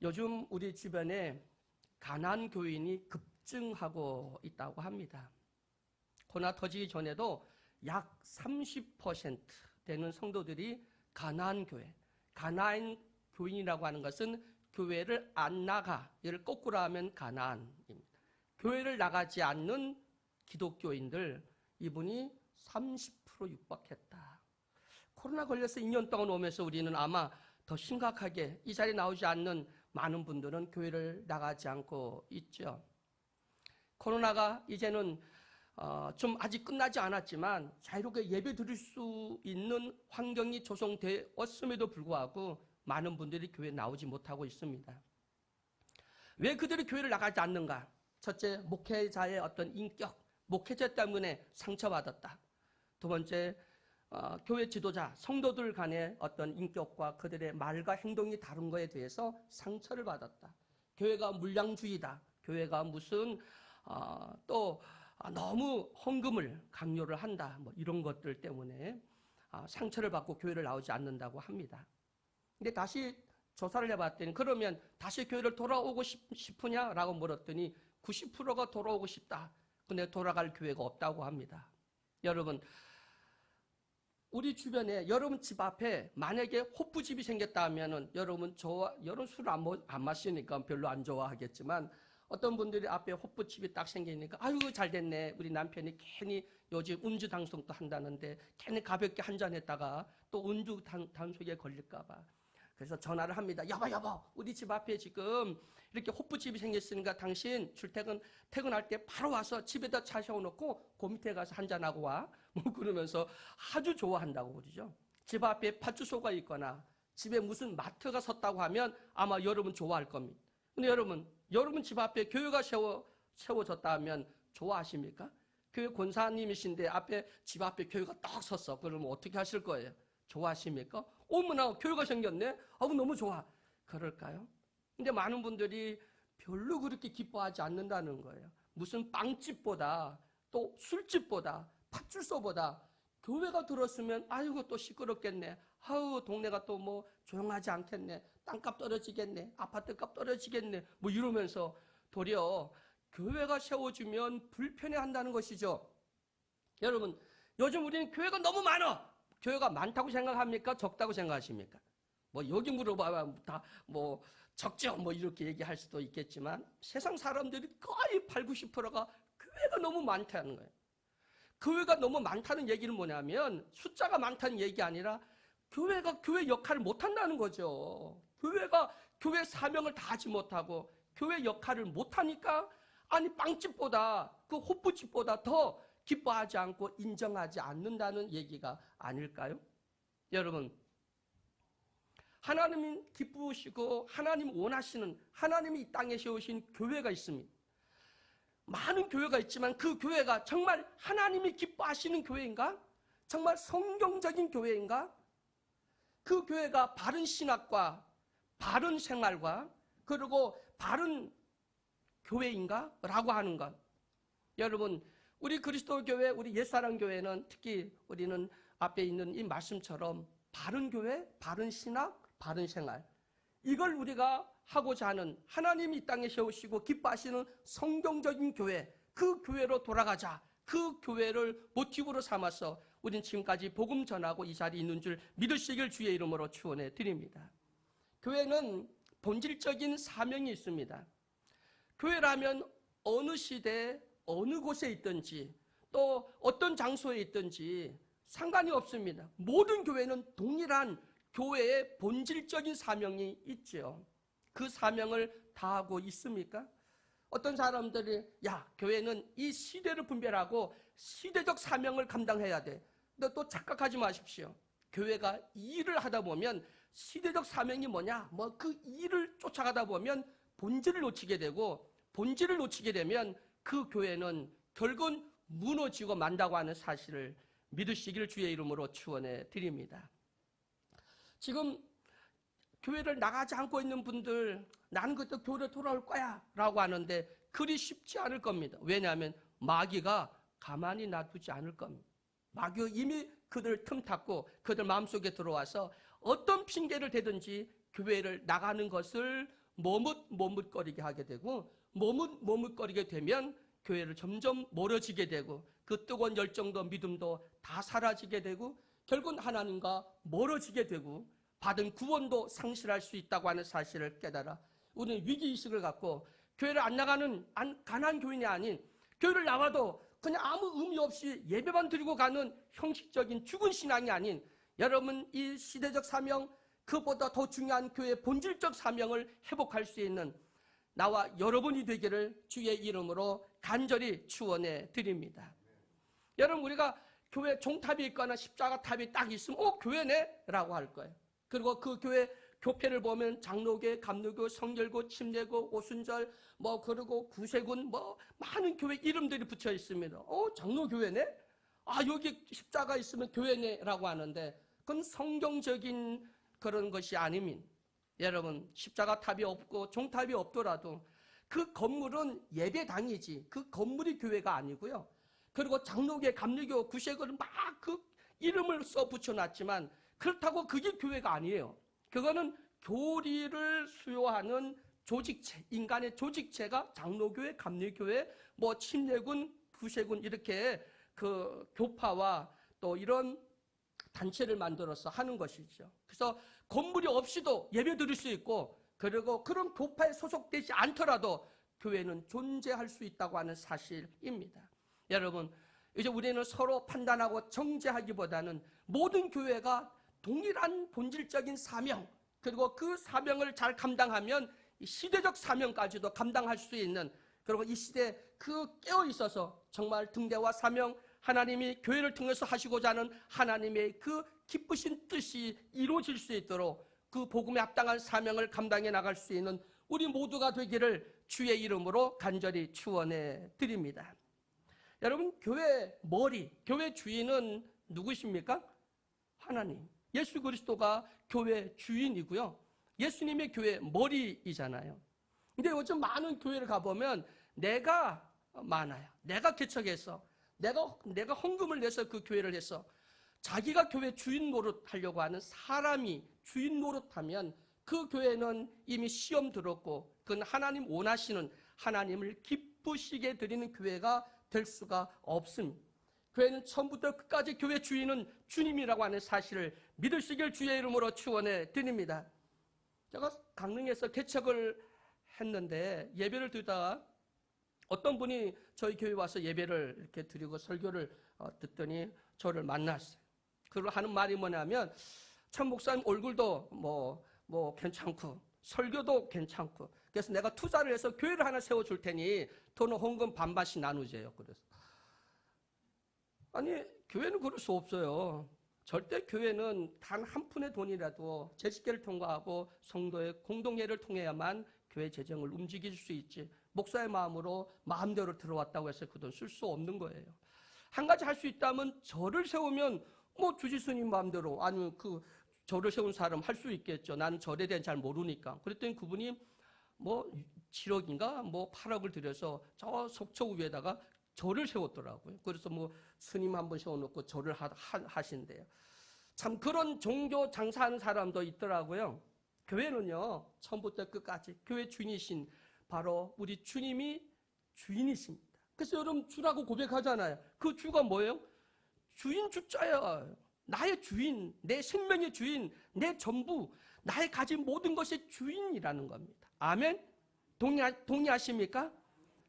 요즘 우리 주변에 가난 교인이 급증하고 있다고 합니다. 코로나 터지기 전에도 약 30% 되는 성도들이 가난 교회, 가난 교인이라고 하는 것은 교회를 안 나가, 이를 거꾸로 하면 가난입니다. 교회를 나가지 않는 기독교인들, 이분이 30% 육박했다. 코로나 걸려서 2년 동안 오면서 우리는 아마 더 심각하게 이 자리에 나오지 않는 많은 분들은 교회를 나가지 않고 있죠. 코로나가 이제는 어, 좀 아직 끝나지 않았지만 자유롭게 예배 드릴 수 있는 환경이 조성되었음에도 불구하고 많은 분들이 교회에 나오지 못하고 있습니다. 왜 그들이 교회를 나가지 않는가? 첫째, 목회자의 어떤 인격, 목회자 때문에 상처받았다. 두 번째, 어, 교회 지도자, 성도들 간의 어떤 인격과 그들의 말과 행동이 다른 것에 대해서 상처를 받았다. 교회가 물량주의다. 교회가 무슨 어, 또 아, 너무 헌금을 강요를 한다. 뭐 이런 것들 때문에 아, 상처를 받고 교회를 나오지 않는다고 합니다. 근데 다시 조사를 해봤더니 그러면 다시 교회를 돌아오고 싶으냐라고 물었더니 90%가 돌아오고 싶다. 근데 돌아갈 교회가 없다고 합니다. 여러분, 우리 주변에 여러분 집 앞에 만약에 호프집이 생겼다 하면은 여러분 좋아, 여러분 술을 안, 안 마시니까 별로 안 좋아하겠지만 어떤 분들이 앞에 호프집이 딱 생기니까 아유 잘 됐네. 우리 남편이 괜히 요즘 음주 당송도 한다는데 괜히 가볍게 한 잔 했다가 또 음주 단, 단속에 걸릴까 봐 그래서 전화를 합니다. 여보, 여보, 우리 집 앞에 지금 이렇게 호프집이 생겼으니까 당신 출퇴근, 퇴근할 때 바로 와서 집에다 차 세워놓고 그 밑에 가서 한잔하고 와. 뭐 그러면서 아주 좋아한다고 그러죠. 집 앞에 파주소가 있거나 집에 무슨 마트가 섰다고 하면 아마 여러분 좋아할 겁니다. 근데 여러분, 여러분 집 앞에 교회가 세워, 세워졌다 하면 좋아하십니까? 교회 권사님이신데 앞에, 집 앞에 교회가 딱 섰어. 그러면 어떻게 하실 거예요? 좋아하십니까? 어머나 교회가 생겼네. 아우 너무 좋아. 그럴까요? 근데 많은 분들이 별로 그렇게 기뻐하지 않는다는 거예요. 무슨 빵집보다 또 술집보다 팥줄소보다 교회가 들었으면 아이고 또 시끄럽겠네. 아우 동네가 또 뭐 조용하지 않겠네. 땅값 떨어지겠네. 아파트값 떨어지겠네. 뭐 이러면서 도리어 교회가 세워주면 불편해한다는 것이죠. 여러분 요즘 우리는 교회가 너무 많아. 교회가 많다고 생각합니까? 적다고 생각하십니까? 뭐 여기 물어봐야 다 뭐 적죠 뭐 이렇게 얘기할 수도 있겠지만 세상 사람들이 거의 8, 90%가 교회가 너무 많다는 거예요. 교회가 너무 많다는 얘기는 뭐냐면 숫자가 많다는 얘기 아니라 교회가 교회 역할을 못한다는 거죠. 교회가 교회 사명을 다하지 못하고 교회 역할을 못하니까 아니 빵집보다 그 호프집보다 더 기뻐하지 않고 인정하지 않는다는 얘기가 아닐까요? 여러분, 하나님이 기쁘시고 하나님 원하시는 하나님이 이 땅에 세우신 교회가 있습니다. 많은 교회가 있지만 그 교회가 정말 하나님이 기뻐하시는 교회인가? 정말 성경적인 교회인가? 그 교회가 바른 신학과 바른 생활과 그리고 바른 교회인가? 라고 하는 것. 여러분, 우리 그리스도 교회, 우리 옛사람 교회는 특히 우리는 앞에 있는 이 말씀처럼 바른 교회, 바른 신학, 바른 생활. 이걸 우리가 하고자 하는 하나님이 이 땅에 세우시고 기뻐하시는 성경적인 교회, 그 교회로 돌아가자. 그 교회를 모티브로 삼아서 우린 지금까지 복음 전하고 이 자리에 있는 줄 믿으시길 주의 이름으로 축원해 드립니다. 교회는 본질적인 사명이 있습니다. 교회라면 어느 시대 어느 곳에 있든지 또 어떤 장소에 있든지 상관이 없습니다. 모든 교회는 동일한 교회의 본질적인 사명이 있죠. 그 사명을 다하고 있습니까? 어떤 사람들이 야 교회는 이 시대를 분별하고 시대적 사명을 감당해야 돼. 근데 또 착각하지 마십시오. 교회가 일을 하다 보면 시대적 사명이 뭐냐? 뭐 그 일을 쫓아가다 보면 본질을 놓치게 되고 본질을 놓치게 되면 그 교회는 결국은 무너지고 만다고 하는 사실을 믿으시기를 주의 이름으로 축원해 드립니다. 지금 교회를 나가지 않고 있는 분들 나는 그때 교회 돌아올 거야 라고 하는데 그리 쉽지 않을 겁니다. 왜냐하면 마귀가 가만히 놔두지 않을 겁니다. 마귀 이미 그들 틈탔고 그들 마음속에 들어와서 어떤 핑계를 대든지 교회를 나가는 것을 머뭇머뭇거리게 하게 되고 머뭇 머뭇거리게 되면 교회를 점점 멀어지게 되고 그 뜨거운 열정도 믿음도 다 사라지게 되고 결국은 하나님과 멀어지게 되고 받은 구원도 상실할 수 있다고 하는 사실을 깨달아 우리는 위기의식을 갖고 교회를 안 나가는 안, 가난 교인이 아닌 교회를 나와도 그냥 아무 의미 없이 예배만 드리고 가는 형식적인 죽은 신앙이 아닌 여러분 이 시대적 사명 그보다 더 중요한 교회의 본질적 사명을 회복할 수 있는 나와 여러분이 되기를 주의 이름으로 간절히 축원해 드립니다. 여러분 우리가 교회 종탑이 있거나 십자가 탑이 딱 있으면 어 교회네라고 할 거예요. 그리고 그 교회 교패를 보면 장로교, 감로교, 성결교, 침례교, 오순절 뭐 그리고 구세군 뭐 많은 교회 이름들이 붙여 있습니다. 어 장로교회네? 아 여기 십자가 있으면 교회네라고 하는데 그건 성경적인 그런 것이 아니민. 여러분 십자가 탑이 없고 종탑이 없더라도 그 건물은 예배당이지 그 건물이 교회가 아니고요. 그리고 장로교, 감리교, 구세교를 막 그 이름을 써 붙여놨지만 그렇다고 그게 교회가 아니에요. 그거는 교리를 수요하는 조직체, 인간의 조직체가 장로교회, 감리교회, 뭐 침례군, 구세군 이렇게 그 교파와 또 이런 단체를 만들어서 하는 것이죠. 그래서 건물이 없이도 예배 드릴 수 있고 그리고 그런 교파에 소속되지 않더라도 교회는 존재할 수 있다고 하는 사실입니다. 여러분, 이제 우리는 서로 판단하고 정죄하기보다는 모든 교회가 동일한 본질적인 사명, 그리고 그 사명을 잘 감당하면 시대적 사명까지도 감당할 수 있는 그리고 이 시대에 그 깨어 있어서 정말 등대와 사명 하나님이 교회를 통해서 하시고자 하는 하나님의 그 기쁘신 뜻이 이루어질 수 있도록 그 복음에 합당한 사명을 감당해 나갈 수 있는 우리 모두가 되기를 주의 이름으로 간절히 축원해 드립니다. 여러분 교회 머리, 교회 주인은 누구십니까? 하나님. 예수 그리스도가 교회 주인이고요. 예수님의 교회 머리이잖아요. 근데 요즘 많은 교회를 가보면 내가 많아요. 내가 개척해서 내가 내가 헌금을 내서 그 교회를 해서 자기가 교회 주인 노릇 하려고 하는 사람이 주인 노릇하면 그 교회는 이미 시험 들었고 그건 하나님 원하시는 하나님을 기쁘시게 드리는 교회가 될 수가 없습니다. 교회는 처음부터 끝까지 교회 주인은 주님이라고 하는 사실을 믿으시길 주의 이름으로 축원해 드립니다. 제가 강릉에서 개척을 했는데 예배를 드다가 어떤 분이 저희 교회 와서 예배를 이렇게 드리고 설교를 어, 듣더니 저를 만났어요. 그리고 하는 말이 뭐냐면 참 목사님 얼굴도 뭐, 뭐 괜찮고 설교도 괜찮고 그래서 내가 투자를 해서 교회를 하나 세워줄 테니 돈은 헌금 반반씩 나누재요. 그래서 아니 교회는 그럴 수 없어요. 절대 교회는 단 한 푼의 돈이라도 재직계를 통과하고 성도의 공동회를 통해야만 교회 재정을 움직일 수 있지. 목사의 마음으로 마음대로 들어왔다고 해서 그 돈 쓸 수 없는 거예요. 한 가지 할 수 있다면 절을 세우면 뭐 주지스님 마음대로 아니면 그 절을 세운 사람 할 수 있겠죠. 나는 절에 대한 잘 모르니까. 그랬더니 그분이 뭐 7억인가 뭐 8억을 들여서 저 속초 위에다가 절을 세웠더라고요. 그래서 뭐 스님 한 번 세워놓고 절을 하, 하, 신대요참 그런 종교 장사하는 사람도 있더라고요. 교회는요, 처음부터 끝까지 교회 주인이신 바로 우리 주님이 주인이십니다. 그래서 여러분 주라고 고백하잖아요. 그 주가 뭐예요? 주인 주자야. 나의 주인, 내 생명의 주인, 내 전부, 나의 가진 모든 것의 주인이라는 겁니다. 아멘? 동의하, 동의하십니까?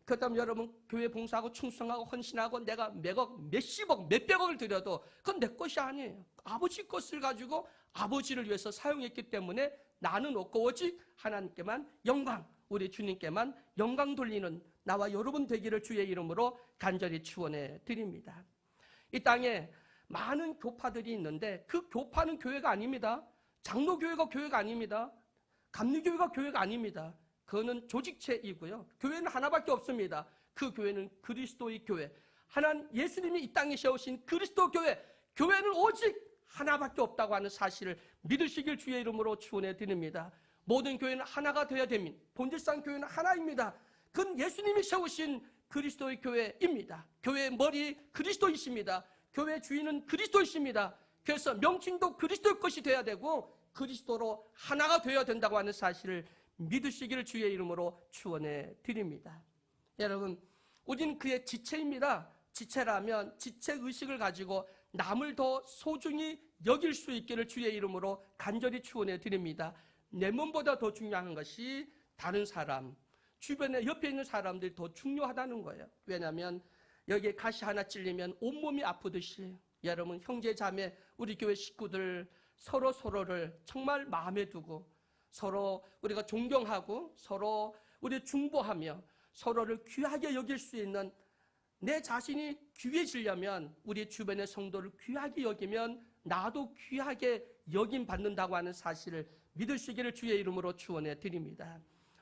그 다음 여러분 교회 봉사하고 충성하고 헌신하고 내가 몇억, 몇십억, 몇백억을 들여도 그건 내 것이 아니에요. 아버지 것을 가지고 아버지를 위해서 사용했기 때문에 나는 없고 오직 하나님께만 영광, 우리 주님께만 영광 돌리는 나와 여러분 되기를 주의 이름으로 간절히 축원해 드립니다. 이 땅에 많은 교파들이 있는데 그 교파는 교회가 아닙니다. 장로교회가 교회가 아닙니다. 감리교회가 교회가 아닙니다. 그거는 조직체이고요. 교회는 하나밖에 없습니다. 그 교회는 그리스도의 교회. 하나님 예수님이 이 땅에 세우신 그리스도 교회. 교회는 오직 하나밖에 없다고 하는 사실을 믿으시길 주의 이름으로 축원해 드립니다. 모든 교회는 하나가 되어야 됩니다. 본질상 교회는 하나입니다. 그건 예수님이 세우신 그리스도의 교회입니다. 교회의 머리 그리스도이십니다. 교회 주인은 그리스도이십니다. 그래서 명칭도 그리스도의 것이 되어야 되고 그리스도로 하나가 되어야 된다고 하는 사실을 믿으시기를 주의 이름으로 축원해 드립니다. 여러분, 우리는 그의 지체입니다. 지체라면 지체 의식을 가지고 남을 더 소중히 여길 수 있기를 주의 이름으로 간절히 축원해 드립니다. 내 몸보다 더 중요한 것이 다른 사람, 주변에 옆에 있는 사람들이 더 중요하다는 거예요. 왜냐하면 여기에 가시 하나 찔리면 온몸이 아프듯이 여러분 형제 자매 우리 교회 식구들 서로 서로를 정말 마음에 두고 서로 우리가 존경하고 서로 우리 중보하며 서로를 귀하게 여길 수 있는 내 자신이 귀해지려면 우리 주변의 성도를 귀하게 여기면 나도 귀하게 여김 받는다고 하는 사실을 믿으시기를 주의 이름으로 축원해 드립니다.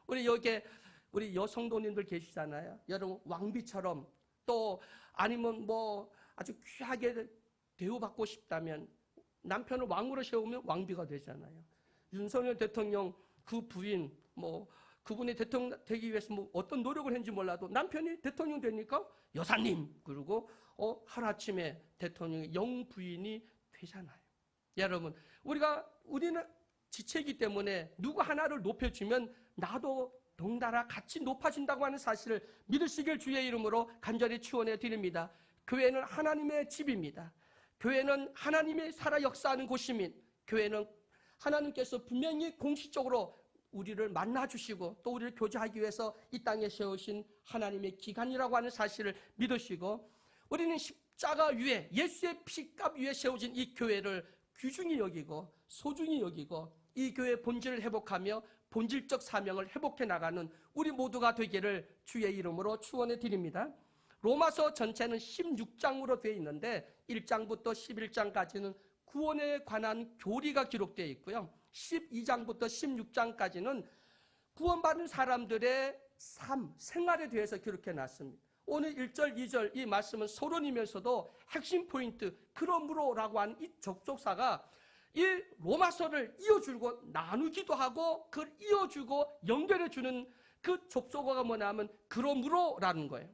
우리 여기에 우리 여성도님들 계시잖아요. 여러분 왕비처럼 또 아니면 뭐 아주 귀하게 대우받고 싶다면 남편을 왕으로 세우면 왕비가 되잖아요. 윤석열 대통령 그 부인 뭐 그분이 대통령 되기 위해서 뭐 어떤 노력을 했는지 몰라도 남편이 대통령 되니까 여사님 그리고 어 하루아침에 대통령의 영부인이 되잖아요. 여러분 우리가 우리는 지체이기 때문에 누구 하나를 높여주면 나도 동달아 같이 높아진다고 하는 사실을 믿으시길 주의 이름으로 간절히 축원해 드립니다. 교회는 하나님의 집입니다. 교회는 하나님이 살아 역사하는 곳이민 교회는 하나님께서 분명히 공식적으로 우리를 만나 주시고 또 우리를 교제하기 위해서 이 땅에 세우신 하나님의 기관이라고 하는 사실을 믿으시고 우리는 십자가 위에 예수의 피값 위에 세워진 이 교회를 귀중히 여기고 소중히 여기고 이 교회의 본질을 회복하며 본질적 사명을 회복해 나가는 우리 모두가 되기를 주의 이름으로 축원해 드립니다. 로마서 전체는 16장으로 되어 있는데 1장부터 11장까지는 구원에 관한 교리가 기록되어 있고요. 12장부터 16장까지는 구원받은 사람들의 삶, 생활에 대해서 기록해 놨습니다. 오늘 1절, 2절 이 말씀은 서론이면서도 핵심 포인트, 그러므로 라고 하는 이 접속사가 이 로마서를 이어주고 나누기도 하고 그걸 이어주고 연결해주는 그 접속어가 뭐냐면 그러므로 라는 거예요.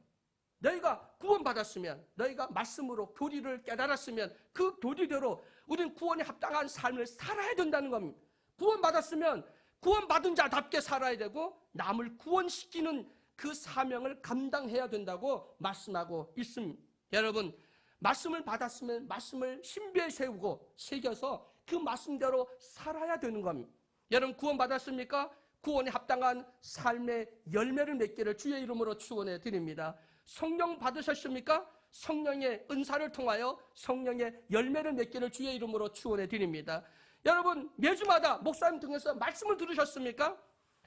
너희가 구원받았으면 너희가 말씀으로 교리를 깨달았으면 그 교리대로 우리는 구원에 합당한 삶을 살아야 된다는 겁니다. 구원받았으면 구원받은 자답게 살아야 되고 남을 구원시키는 그 사명을 감당해야 된다고 말씀하고 있습니다. 여러분 말씀을 받았으면 말씀을 신비에 세우고 새겨서 그 말씀대로 살아야 되는 겁니다. 여러분 구원 받았습니까? 구원에 합당한 삶의 열매를 맺기를 주의 이름으로 축원해 드립니다. 성령 받으셨습니까? 성령의 은사를 통하여 성령의 열매를 맺기를 주의 이름으로 축원해 드립니다. 여러분 매주마다 목사님 통해서 말씀을 들으셨습니까?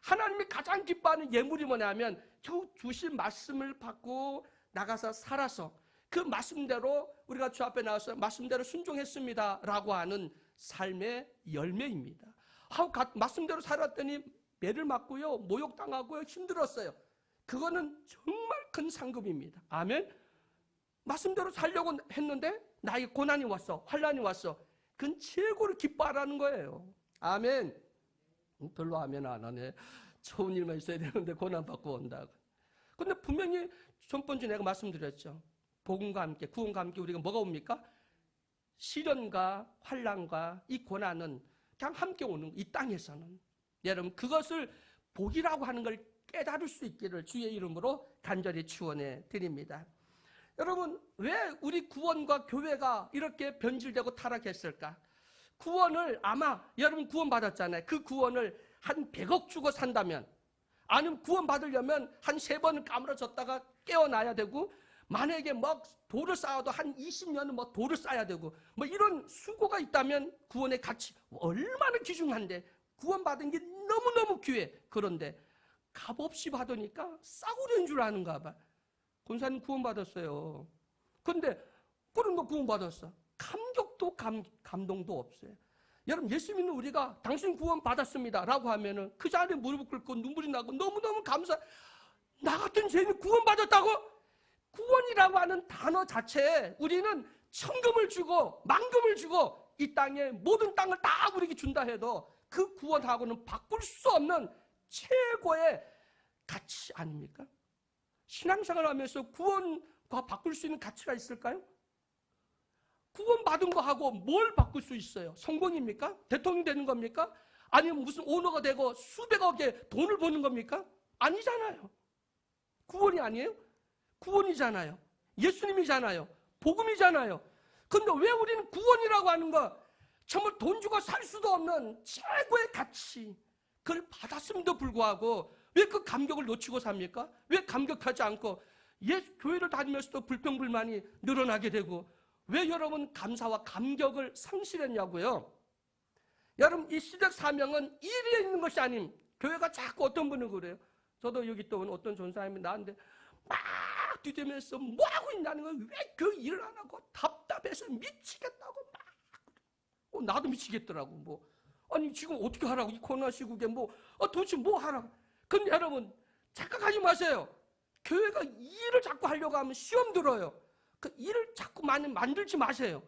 하나님이 가장 기뻐하는 예물이 뭐냐면 주 주신 말씀을 받고 나가서 살아서 그 말씀대로 우리가 주 앞에 나와서 말씀대로 순종했습니다라고 하는 삶의 열매입니다. 아, 말씀대로 살았더니 매를 맞고요, 모욕당하고요, 힘들었어요. 그거는 정말 큰 상급입니다. 아멘. 말씀대로 살려고 했는데 나에게 고난이 왔어, 환란이 왔어. 그건 최고로 기뻐하라는 거예요. 아멘. 별로 아멘 안 하네. 좋은 일만 있어야 되는데 고난 받고 온다고. 근데 분명히 전번주 내가 말씀드렸죠. 복음과 함께 구원과 함께 우리가 뭐가 옵니까? 시련과 환란과 이 고난은 그냥 함께 오는 이 땅에서는 여러분 그것을 복이라고 하는 걸 깨달을 수 있기를 주의 이름으로 간절히 축원해 드립니다. 여러분 왜 우리 구원과 교회가 이렇게 변질되고 타락했을까? 구원을 아마 여러분 구원 받았잖아요. 그 구원을 한 100억 주고 산다면 아니면 구원 받으려면 한 세 번은 까무러졌다가 깨어나야 되고 만약에 뭐 돌을 쌓아도 한 20년은 뭐 돌을 쌓아야 되고 뭐 이런 수고가 있다면 구원의 가치 얼마나 귀중한데 구원 받은 게 너무너무 귀해. 그런데 값없이 받으니까 싸구려인 줄 아는가 봐. 권사님 구원 받았어요. 근데 그런 거 구원 받았어. 감격 도 감, 감동도 없어요. 여러분 예수 믿는 우리가 당신 구원 받았습니다 라고 하면은 그 자리에 무릎 꿇고 눈물이 나고 너무너무 감사 나 같은 죄인 구원 받았다고 구원이라고 하는 단어 자체에 우리는 천금을 주고 만금을 주고 이 땅에 모든 땅을 다 우리에게 준다 해도 그 구원하고는 바꿀 수 없는 최고의 가치 아닙니까? 신앙생활 하면서 구원과 바꿀 수 있는 가치가 있을까요? 구원받은 거 하고 뭘 바꿀 수 있어요? 성공입니까? 대통령 되는 겁니까? 아니면 무슨 오너가 되고 수백억의 돈을 버는 겁니까? 아니잖아요. 구원이 아니에요? 구원이잖아요. 예수님이잖아요. 복음이잖아요. 근데 왜 우리는 구원이라고 하는 거 정말 돈 주고 살 수도 없는 최고의 가치 그걸 받았음에도 불구하고 왜 그 감격을 놓치고 삽니까? 왜 감격하지 않고 예수 교회를 다니면서도 불평불만이 늘어나게 되고 왜 여러분 감사와 감격을 상실했냐고요? 여러분 이 시적 사명은 일에 있는 것이 아님 교회가 자꾸 어떤 분은 그래요. 저도 여기 또 어떤 전사님이 나한테 막 뒤대면서 뭐 하고 있냐는 거예요. 왜 그 일을 안 하고 답답해서 미치겠다고 막 어, 나도 미치겠더라고 뭐 아니 지금 어떻게 하라고 이 코로나 시국에 뭐 어, 도대체 뭐 하라고 근데 여러분 착각하지 마세요 교회가 일을 자꾸 하려고 하면 시험 들어요 그 일을 자꾸 만들지 마세요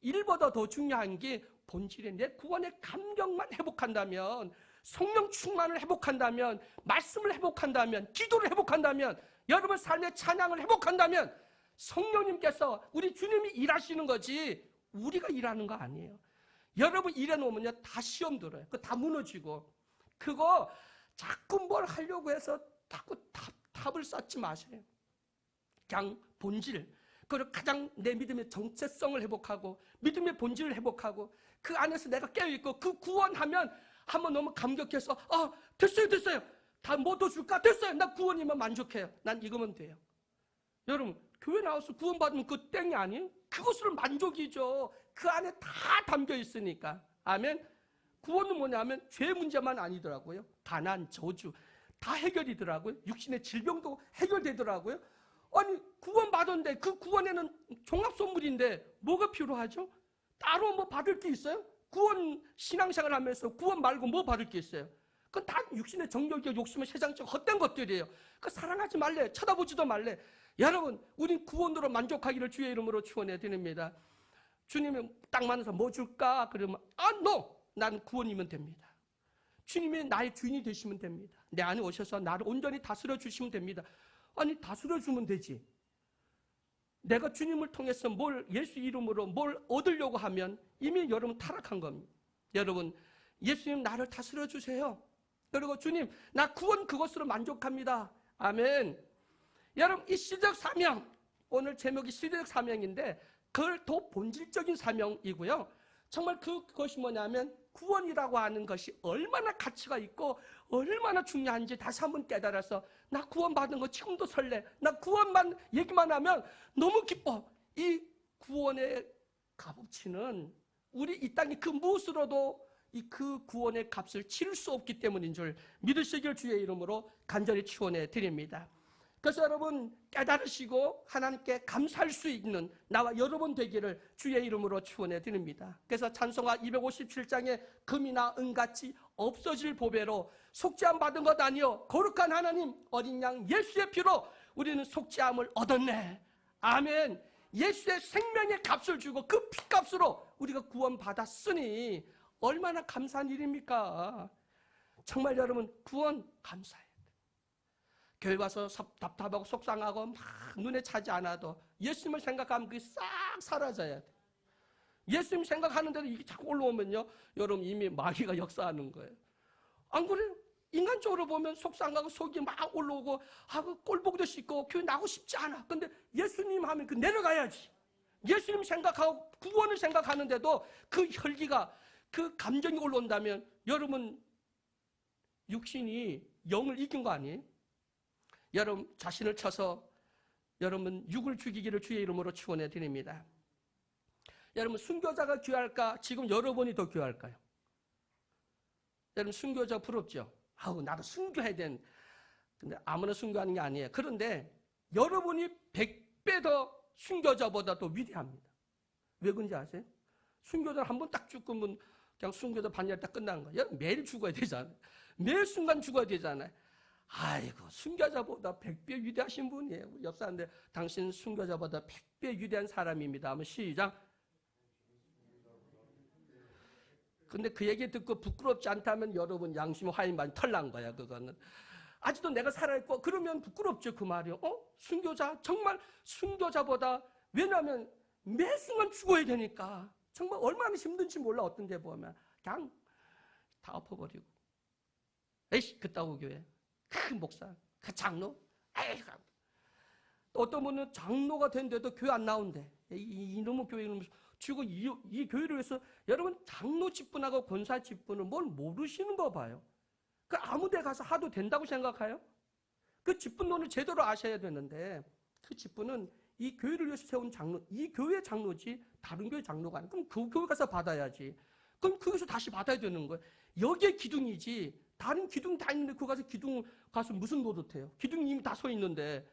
일보다 더 중요한 게 본질의 내 구원의 감격만 회복한다면 성령 충만을 회복한다면 말씀을 회복한다면 기도를 회복한다면 여러분 삶의 찬양을 회복한다면 성령님께서 우리 주님이 일하시는 거지 우리가 일하는 거 아니에요. 여러분 일해 놓으면요 다 시험 들어요. 그 다 무너지고 그거 자꾸 뭘 하려고 해서 자꾸 답, 답을 쌓지 마세요. 그냥 본질 그리고 가장 내 믿음의 정체성을 회복하고 믿음의 본질을 회복하고 그 안에서 내가 깨어있고 그 구원하면 한번 너무 감격해서 아 됐어요 됐어요. 다 뭐 더 줄까? 됐어요. 나 구원이면 만족해요. 난 이거면 돼요. 여러분 교회 나와서 구원 받으면 그 땡이 아니에요? 그것으로 만족이죠. 그 안에 다 담겨 있으니까. 아멘. 구원은 뭐냐면 죄 문제만 아니더라고요. 가난 저주 다 해결이더라고요. 육신의 질병도 해결되더라고요 아니 구원 받았는데 그 구원에는 종합 선물인데 뭐가 필요하죠? 따로 뭐 받을 게 있어요? 구원 신앙생활 하면서 구원 말고 뭐 받을 게 있어요? 그건 다 육신의 정욕이고 욕심의 세상적 헛된 것들이에요. 그 사랑하지 말래, 쳐다보지도 말래. 여러분, 우린 구원으로 만족하기를 주의 이름으로 축원해 드립니다. 주님이 딱 만나서 뭐 줄까? 그러면 아, no, 난 구원이면 됩니다. 주님이 나의 주인이 되시면 됩니다. 내 안에 오셔서 나를 온전히 다스려 주시면 됩니다. 아니 다스려 주면 되지. 내가 주님을 통해서 뭘 예수 이름으로 뭘 얻으려고 하면 이미 여러분 타락한 겁니다. 여러분 예수님 나를 다스려 주세요. 그리고 주님 나 구원 그것으로 만족합니다. 아멘. 여러분 이 시적 사명 오늘 제목이 시적 사명인데 그걸 더 본질적인 사명이고요. 정말 그, 그것이 뭐냐면 구원이라고 하는 것이 얼마나 가치가 있고 얼마나 중요한지 다시 한번 깨달아서 나 구원받은 거 지금도 설레. 나 구원만 얘기만 하면 너무 기뻐. 이 구원의 값어치는 우리 이 땅이 그 무엇으로도 이 그 구원의 값을 치를 수 없기 때문인 줄 믿으시길 주의 이름으로 간절히 축원해 드립니다. 그래서 여러분 깨달으시고 하나님께 감사할 수 있는 나와 여러분 되기를 주의 이름으로 축원해 드립니다. 그래서 찬송가 257장에 금이나 은같이 없어질 보배로 속죄함 받은 것 아니요 거룩한 하나님 어린 양 예수의 피로 우리는 속죄함을 얻었네. 아멘. 예수의 생명의 값을 주고 그 피값으로 우리가 구원 받았으니 얼마나 감사한 일입니까? 정말 여러분 구원 감사해요. 교회 와서 답답하고 속상하고 막 눈에 차지 않아도 예수님을 생각하면 그게 싹 사라져야 돼. 예수님 생각하는데도 이게 자꾸 올라오면요. 여러분 이미 마귀가 역사하는 거예요. 안 그래요? 인간적으로 보면 속상하고 속이 막 올라오고 하고 꼴보기도 싫고 교회 나고 싶지 않아. 근데 예수님 하면 그 내려가야지. 예수님 생각하고 구원을 생각하는데도 그 혈기가 그 감정이 올라온다면 여러분 육신이 영을 이긴 거 아니에요? 여러분 자신을 쳐서 여러분 육을 죽이기를 주의 이름으로 축원해 드립니다. 여러분 순교자가 귀할까? 지금 여러분이 더 귀할까요? 여러분 순교자 부럽죠? 아우 나도 순교해야 된. 근데 아무나 순교하는 게 아니에요. 그런데 여러분이 100배 더 순교자보다 더 위대합니다. 왜 그런지 아세요? 순교자 한 번 딱 죽으면 그냥 순교자 반절 딱 끝나는 거예요. 매일 죽어야 되잖아요. 매 순간 죽어야 되잖아요. 아이고 순교자보다 100배 위대하신 분이에요. 옆 사람들 당신 순교자보다 100배 위대한 사람입니다. 하면 시작. 근데 그 얘기 듣고 부끄럽지 않다면 여러분 양심 화인만 털난 거야 그거는. 아직도 내가 살아있고 그러면 부끄럽죠 그 말이요. 어? 순교자 정말 순교자보다 왜냐하면 매 순간 죽어야 되니까 정말 얼마나 힘든지 몰라 어떤 데 보면 그냥 다 엎어버리고. 에이씨, 그따구 교회. 큰 목사, 그 장로. 에이, 또 어떤 분은 장로가 된데도 교회 안 나온대. 이, 이, 이놈의 교회 이러면서 지금 이, 이 교회를 위해서 여러분 장로 직분하고 권사 직분은 뭘 모르시는 거 봐요. 그 아무 데 가서 하도 된다고 생각해요? 그 직분론을 제대로 아셔야 되는데 그 직분은 이 교회를 위해서 세운 장로, 이 교회 장로지 다른 교회 장로가 아니고 그럼 그 교회 가서 받아야지. 그럼 거기서 다시 받아야 되는 거예요. 여기에 기둥이지 다른 기둥 다 있는데 그 가서 기둥 가서 무슨 노릇해요? 기둥이 이미 다 서 있는데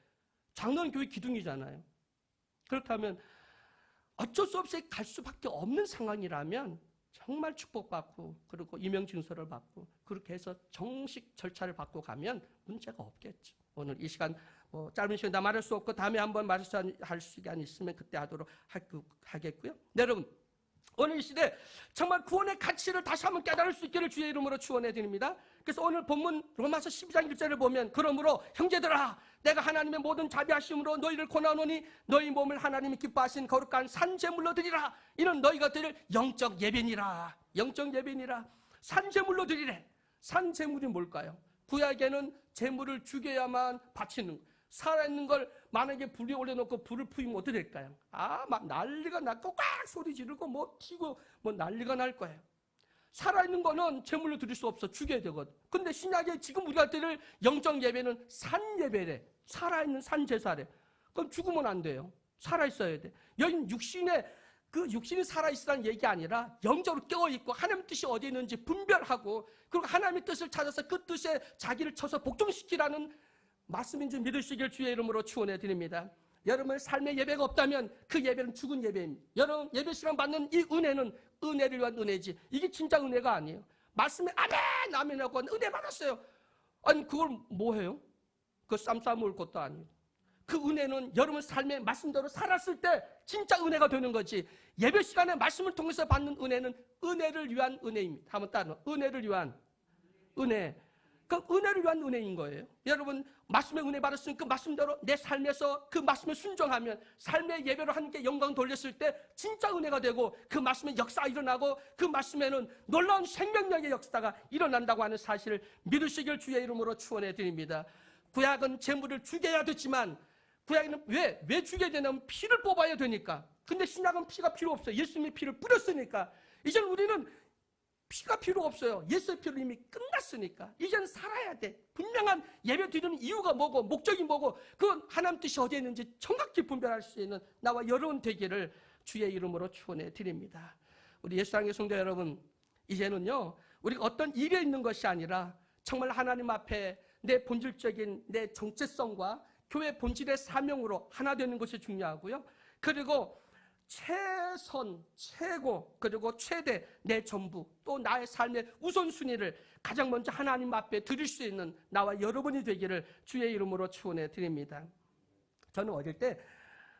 장로는 교회 기둥이잖아요. 그렇다면 어쩔 수 없이 갈 수밖에 없는 상황이라면 정말 축복받고 그리고 임명 증서를 받고 그렇게 해서 정식 절차를 받고 가면 문제가 없겠죠. 오늘 이 시간 뭐 짧은 시간 다 말할 수 없고 다음에 한번 말할 시간이 있으면 그때 하도록 하 겠고요. 네, 여러분 오늘 이 시대 정말 구원의 가치를 다시 한번 깨달을 수 있기를 주의 이름으로 축원해 드립니다. 그래서 오늘 본문 로마서 12장 1절을 보면 그러므로 형제들아 내가 하나님의 모든 자비하심으로 너희를 고나노니 너희 몸을 하나님이 기뻐하신 거룩한 산제물로 드리라 이는 너희가 드릴 영적 예배니라 영적 예배니라 산제물로 드리래 산제물이 뭘까요? 구약에는 제물을 죽여야만 바치는 살아있는 걸 만약에 불에 올려놓고 불을 피우면 어떻게 될까요? 아, 막 난리가 났고 꽉 소리 지르고 뭐 튀고 뭐 난리가 날 거예요. 살아있는 거는 제물로 드릴 수 없어. 죽여야 되거든. 근데 신약에 지금 우리가 드릴 영적 예배는 산 예배래. 살아있는 산 제사래. 그럼 죽으면 안 돼요. 살아있어야 돼. 여긴 육신의 그 육신이 살아있으라는 얘기 아니라 영적으로 깨어있고 하나님 뜻이 어디 있는지 분별하고 그리고 하나님의 뜻을 찾아서 그 뜻에 자기를 쳐서 복종시키라는 말씀인지 믿으시길 주의 이름으로 축원해 드립니다. 여러분의 삶의 예배가 없다면 그 예배는 죽은 예배입니다. 여러분 예배 시간 받는 이 은혜는 은혜를 위한 은혜지. 이게 진짜 은혜가 아니에요. 말씀에 아멘 아멘 하고 은혜 받았어요. 아니 그걸 뭐 해요? 그 쌈 싸먹을 것도 아니고. 그 은혜는 여러분 삶의 말씀대로 살았을 때 진짜 은혜가 되는 거지. 예배 시간에 말씀을 통해서 받는 은혜는 은혜를 위한 은혜입니다. 한번 따라 은혜를 위한 은혜. 그 은혜를 위한 은혜인 거예요. 여러분 말씀의 은혜 받았으니 그 말씀대로 내 삶에서 그 말씀에 순종하면 삶의 예배로 하나님께 영광 돌렸을 때 진짜 은혜가 되고 그 말씀의 역사가 일어나고 그 말씀에는 놀라운 생명력의 역사가 일어난다고 하는 사실을 믿으시길 주의 이름으로 축원해 드립니다. 구약은 재물을 죽여야 됐지만 구약에는 왜? 왜 죽여야 되냐면 피를 뽑아야 되니까. 근데 신약은 피가 필요 없어요. 예수님이 피를 뿌렸으니까. 이제 우리는 피가 필요 없어요. 예수의 피로 이미 끝났으니까. 이제는 살아야 돼. 분명한 예배 드리는 이유가 뭐고, 목적이 뭐고, 그 하나님 뜻이 어디에 있는지 정확히 분별할 수 있는 나와 여러분 되기를 주의 이름으로 축원해 드립니다. 우리 예수상의 성도 여러분, 이제는요, 우리가 어떤 일에 있는 것이 아니라 정말 하나님 앞에 내 본질적인 내 정체성과 교회 본질의 사명으로 하나 되는 것이 중요하고요. 그리고 최선, 최고, 그리고 최대, 내 전부, 또 나의 삶의 우선순위를 가장 먼저 하나님 앞에 드릴 수 있는 나와 여러분이 되기를 주의 이름으로 축원해 드립니다. 저는 어릴 때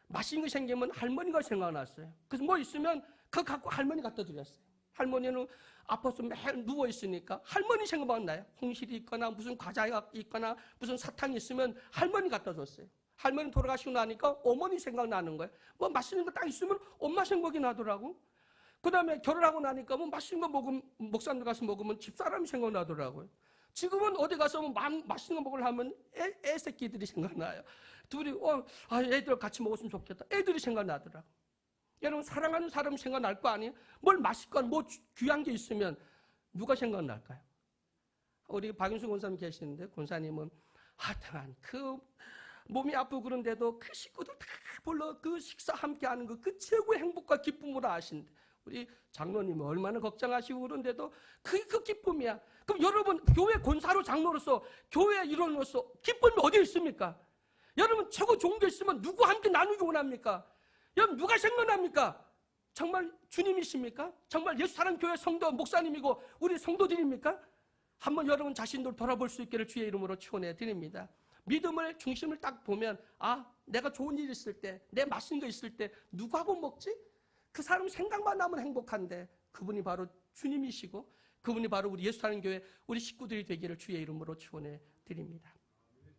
맛있는 거 생기면 할머니가 생각났어요. 그래서 뭐 있으면 그거 갖고 할머니 갖다 드렸어요. 할머니는 아파서 매일 누워 있으니까 할머니 생각만 나요. 홍실이 있거나 무슨 과자가 있거나 무슨 사탕이 있으면 할머니 갖다 줬어요. 할머니 돌아가시고 나니까 어머니 생각나는 거예요. 뭐 맛있는 거 딱 있으면 엄마 생각이 나더라고. 그 다음에 결혼하고 나니까 뭐 맛있는 거 먹으면, 목사님 가서 먹으면 집사람이 생각나더라고요. 지금은 어디 가서 뭐 맛있는 거 먹으려면 애, 애 새끼들이 생각나요. 둘이, 어, 아, 애들 같이 먹었으면 좋겠다. 애들이 생각나더라고. 여러분, 사랑하는 사람 생각날 거 아니에요? 뭘 맛있거나 뭐 귀한 게 있으면 누가 생각날까요? 우리 박윤수 권사님 계시는데, 권사님은 하여튼 그 몸이 아프고 그런데도 그 식구들 다 불러 그 식사 함께 하는 거 그 최고의 행복과 기쁨으로 아신대. 우리 장로님은 얼마나 걱정하시고 그런데도 그게 그 기쁨이야. 그럼 여러분 교회 권사로 장로로서 교회 일원으로서 기쁨이 어디 있습니까? 여러분 최고 좋은 게 있으면 누구 함께 나누기 원합니까? 여러분 누가 생각납니까? 정말 주님이십니까? 정말 예수 사랑 교회 성도 목사님이고 우리 성도들입니까? 한번 여러분 자신들 돌아볼 수 있기를 주의 이름으로 축원해 드립니다. 믿음을 중심을 딱 보면 아 내가 좋은 일 있을 때 내 맛있는 거 있을 때 누구하고 먹지? 그 사람 생각만 하면 행복한데 그분이 바로 주님이시고 그분이 바로 우리 예수 사는 교회 우리 식구들이 되기를 주의 이름으로 축원해 드립니다.